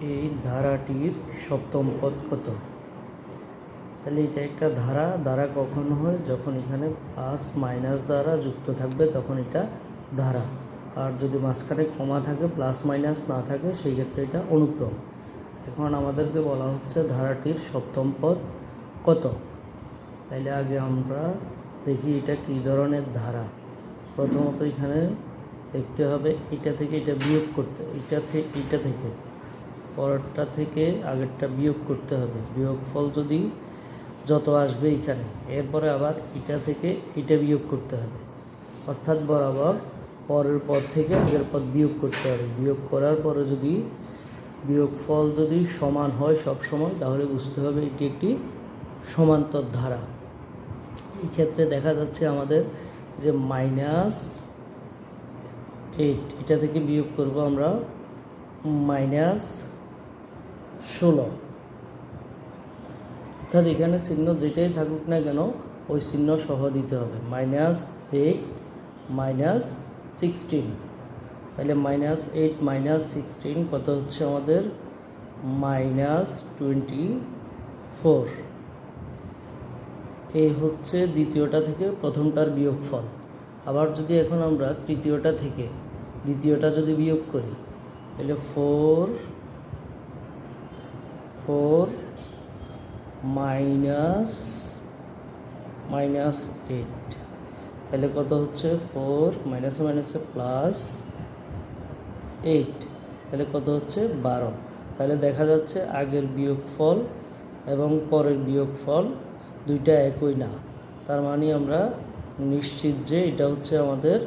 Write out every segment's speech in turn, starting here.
এই ধারাটির সপ্তম পদ কত? তাহলে এটা একটা ধারা ধারা কখন হয়? যখন এখানে প্লাস মাইনাস দ্বারা যুক্ত থাকবে, তখন এটা ধারা। আর যদি মাঝখানে কমা থাকে প্লাস মাইনাস না থাকে, সেই ক্ষেত্রে এটা অনুক্রম। এখন আমাদেরকে বলা হচ্ছে ধারাটির সপ্তম পদ কত? তাইলে আগে আমরা দেখি এটা কী ধরনের ধারা। প্রথমত এখানে দেখতে হবে এটা থেকে এটা বিয়োগ করতে, এটা থেকে এটা থেকে। পরেরটা থেকে আগেরটা বিয়োগ করতে হবে। বিয়োগফল যদি যত আসবে এখানে, এরপরে আবার এটা থেকে এটা বিয়োগ করতে হবে। অর্থাৎ বরাবর পরের পদ থেকে আগের পদ বিয়োগ করতে হবে। বিয়োগ করার পরে যদি বিয়োগফল যদি সমান হয় সব সময়, তাহলে বুঝতে হবে এটি একটি সমান্তর ধারা। এই ক্ষেত্রে দেখা যাচ্ছে আমাদের যে মাইনাস এইট, এটা থেকে বিয়োগ করব আমরা মাইনাস ষোলো অর্থাৎ এখানে চিহ্ন যেটাই থাকুক না কেন, ওই চিহ্ন সহ দিতে হবে। মাইনাস এইট মাইনাস সিক্সটিন তাহলে মাইনাস এইট মাইনাস সিক্সটিন কত হচ্ছে আমাদের? মাইনাস টোয়েন্টি ফোর এই হচ্ছে দ্বিতীয়টা থেকে প্রথমটার বিয়োগফল। আবার যদি এখন আমরা তৃতীয়টা থেকে দ্বিতীয়টা যদি বিয়োগ করি, তাহলে four four minus minus eight. তাহলে কত হচ্ছে? ফোর মাইনাসে মাইনাসে প্লাস এইট। তাহলে কত হচ্ছে? বারো। তাহলে দেখা যাচ্ছে আগের বিয়োগফল এবং পরের বিয়োগফল দুইটা একই না। তার মানে আমরা নিশ্চিত যে এটা হচ্ছে আমাদের,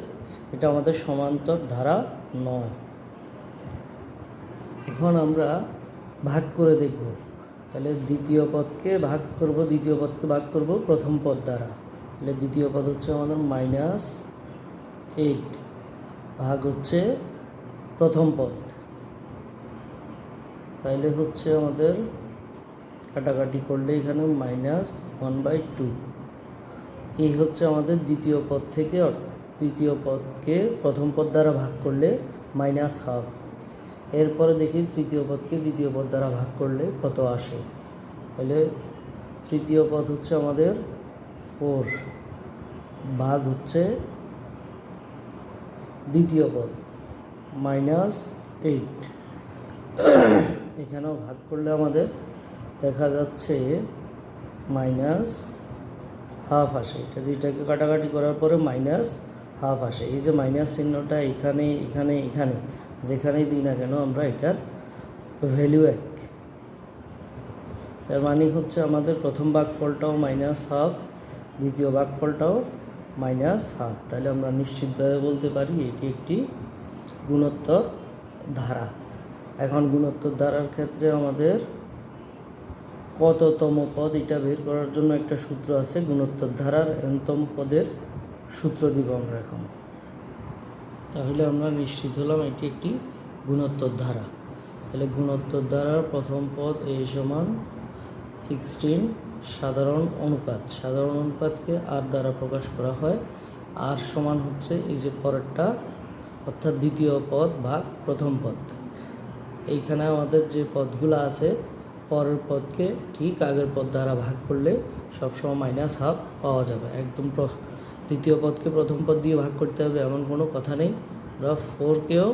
এটা আমাদের সমান্তর ধারা নয়। এখন আমরা ভাগ করে দেখব। তাহলে দ্বিতীয় পদকে ভাগ করব, দ্বিতীয় পদকে ভাগ করব প্রথম পদ দ্বারা। তাহলে দ্বিতীয় পদ হচ্ছে আমাদের মাইনাস এইট ভাগ হচ্ছে প্রথম পদ। তাইলে হচ্ছে আমাদের কাটাকাটি করলে এখানে মাইনাস ওয়ান বাই টু এই হচ্ছে আমাদের দ্বিতীয় পদ থেকে দ্বিতীয় পদকে প্রথম পদ দ্বারা ভাগ করলে মাইনাস হাফ এরপরে দেখি তৃতীয় পদকে দ্বিতীয় পদ দ্বারা ভাগ করলে কত আসে? তাহলে তৃতীয় পদ হচ্ছে আমাদের ফোর, ভাগ হচ্ছে দ্বিতীয় পদ, মাইনাস এইট। এখানেও ভাগ করলে আমাদের দেখা যাচ্ছে মাইনাস হাফ আসে। এটা দুইটাকে কাটাকাটি করার পরে মাইনাস হাফ আসে। এই যে মাইনাস চিহ্নটা এখানে এখানে এখানে, যেখানেই দিই না কেন আমরা এটার ভ্যালু এক। এর মানে হচ্ছে আমাদের প্রথম ভাগফলটাও মাইনাস হাফ দ্বিতীয় ভাগফলটাও মাইনাস হাফ তাহলে আমরা নিশ্চিতভাবে বলতে পারি এটি একটি গুণোত্তর ধারা। এখন গুণোত্তর ধারার ক্ষেত্রে আমাদের কততম পদ এটা বের করার জন্য একটা সূত্র আছে, গুণোত্তর ধারার এনতম পদের সূত্র দিব আমরা এখন। তাহলে আমরা নিশ্চিত হলাম এটি একটি গুণোত্তর ধারা। তাহলে গুণোত্তর ধারার প্রথম পদ এ সমান সিক্সটিন সাধারণ অনুপাত। সাধারণ অনুপাতকে আর দ্বারা প্রকাশ করা হয়। আর সমান হচ্ছে এই যে পরেরটা, অর্থাৎ দ্বিতীয় পদ ভাগ প্রথম পদ। এইখানে আমাদের যে পদগুলো আছে, পরের পদকে ঠিক আগের পদ দ্বারা ভাগ করলে সবসময় মাইনাস হাফ পাওয়া যাবে। একদম দ্বিতীয় পদকে প্রথম পদ দিয়ে ভাগ করতে হবে, এমন কোনো কথা নেই। আমরা ফোরকেও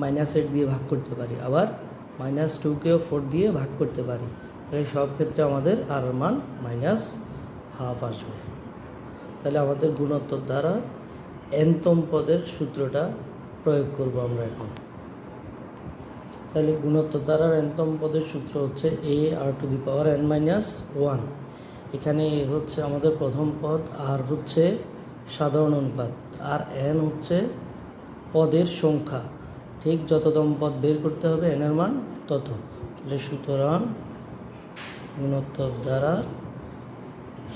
মাইনাস এইট দিয়ে ভাগ করতে পারি, আবার মাইনাস টুকেও ফোর দিয়ে ভাগ করতে পারি। তাহলে সব ক্ষেত্রে আমাদের আর মান মাইনাস হাফ আসবে। তাহলে আমাদের গুণোত্তর দ্বারা এনতম পদের সূত্রটা প্রয়োগ করব আমরা এখন। তাহলে গুণোত্তর দ্বারার এনতম পদের সূত্র হচ্ছে a r to the power n minus one এখানে হচ্ছে আমাদের প্রথম পদ, আর হচ্ছে সাধারণ অনুপাত, আর এন হচ্ছে পদের সংখ্যা। ঠিক যততম পদ বের করতে হবে এনের মান তত। তাহলে সুতরাং গুণোত্তর দ্বারা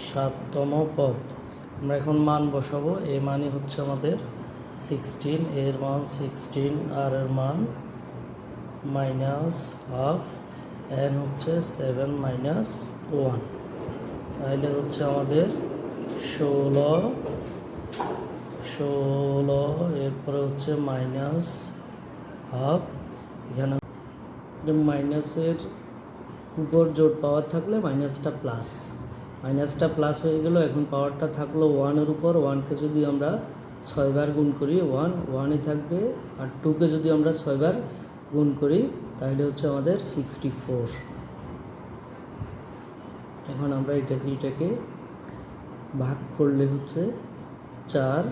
সাততম পদ। আমরা এখন মান বসাবো, এ মানে হচ্ছে আমাদের সিক্সটিন এর মান সিক্সটিন আর এর মান মাইনাস হাফ এন হচ্ছে সেভেন মাইনাস ওয়ান তাহলে হচ্ছে আমাদের ষোলো ষোলো, এরপরে হচ্ছে মাইনাস হাফ। এখানে মাইনাসের উপর জোট পাওয়ার থাকলে মাইনাসটা প্লাস মাইনাসটা প্লাস হয়ে গেল, এখন পাওয়ারটা থাকল ওয়ানের উপর। ওয়ানকে যদি আমরা ছয়বার গুণ করি ওয়ান ওয়ানই থাকবে। আর টুকে যদি আমরা ছয়বার গুণ করি, তাহলে হচ্ছে আমাদের সিক্সটি ফোর এখন আমরা এটাকে এটাকে ভাগ করলে হচ্ছে চার,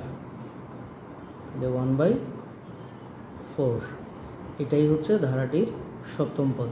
তাহলে ওয়ান বাই ফোর এটাই হচ্ছে ধারাটির সপ্তম পদ।